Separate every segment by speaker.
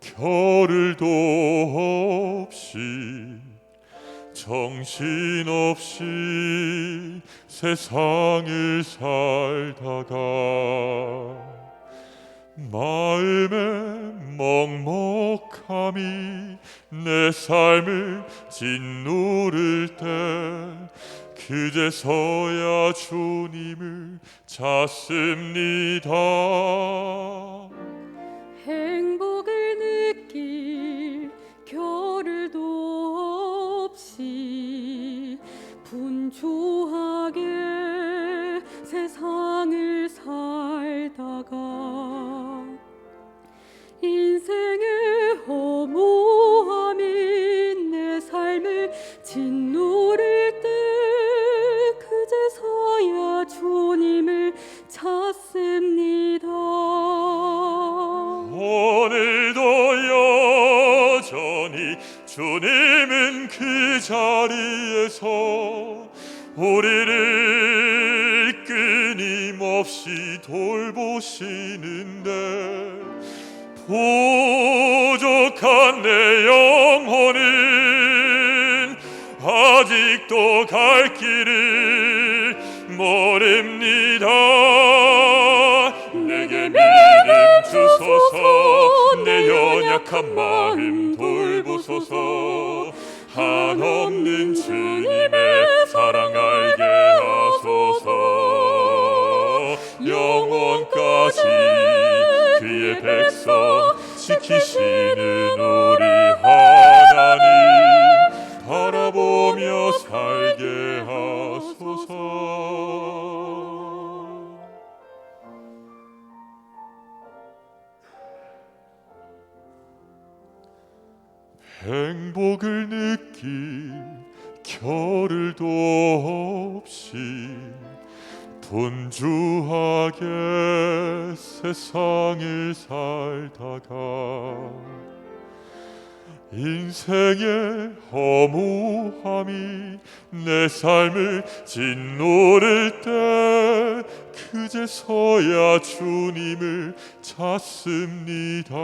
Speaker 1: 겨를도 없이 정신없이 세상을 살다가 마음의 먹먹함이 내 삶을 짓누를 때 그제서야 주님을 찾습니다.
Speaker 2: 세상을 살다가 인생의 허무함이 내 삶을 짓누를 때 그제서야 주님을 찾습니다.
Speaker 1: 오늘도 여전히 주님은 그 자리에서 우리를 없이 돌보시는데 부족한 내 영혼은 아직도 갈 길을 모릅니다. 내게 믿음 주소서 내 연약한 마음 돌보소서 한없는 주님 행복을 느낄 겨를도 없이 분주하게 세상을 살다가 인생의 허무함이 내 삶을 짓누를 때 그제서야 주님을 찾습니다.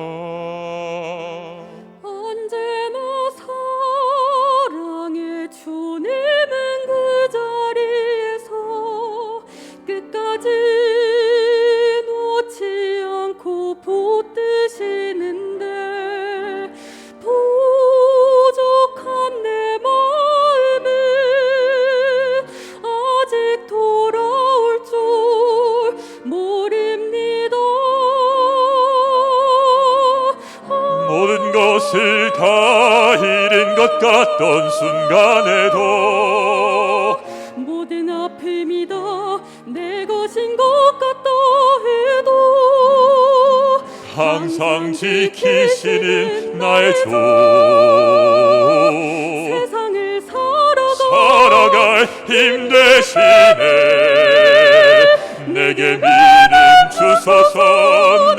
Speaker 1: 것을 다 잃은 것 같던 순간에도
Speaker 2: 모든 아픔이 다 내 것인 것 같다 해도
Speaker 1: 항상 지키시는 나의 주.
Speaker 2: 세상을
Speaker 1: 살아갈 힘 되시네